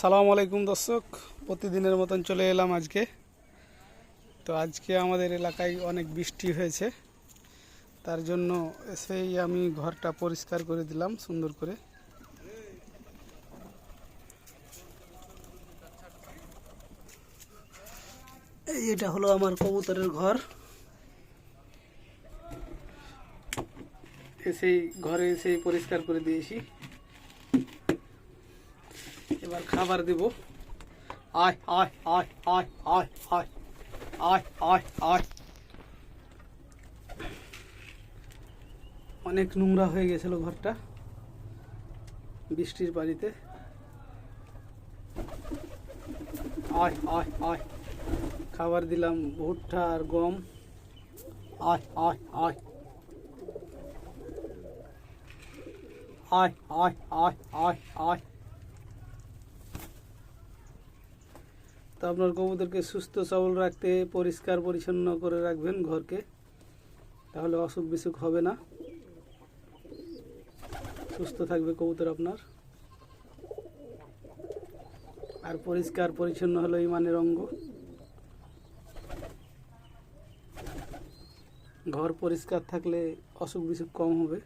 সালাম আলাইকুম দর্শক, প্রতিদিনের মতন চলে এলাম আজকে। তো আজকে আমাদের এলাকায় অনেক বৃষ্টি হয়েছে, তার জন্য এসেই আমি ঘরটা পরিষ্কার করে দিলাম, সুন্দর করে। এটা হলো আমার কবুতরের ঘর। এসেই ঘরে এসেই পরিষ্কার করে দিয়েছি। এবার খাবার দেব আয় আয় আয় আয় আয় আয় আয় আয় আয় অনেক নোংরা হয়ে গেছিল ঘরটা বৃষ্টির পানিতে আয় আয় আয় খাবার দিলাম ভুট্টা আর গম আয় আয় আয় আয় আয় আয় আয় আয় তো আপনার কবুতরকে সুস্থ, সবল রাখতে, পরিষ্কার, পরিচ্ছন্ন করে রাখবেন ঘরকে, তাহলে অসুখ বিসুখ হবে না। সুস্থ থাকবে কবুতর আপনার। আর পরিষ্কার, পরিচ্ছন্ন হলো ইমানের অঙ্গ। ঘর পরিষ্কার থাকলে অসুখ বিসুখ কম হবে।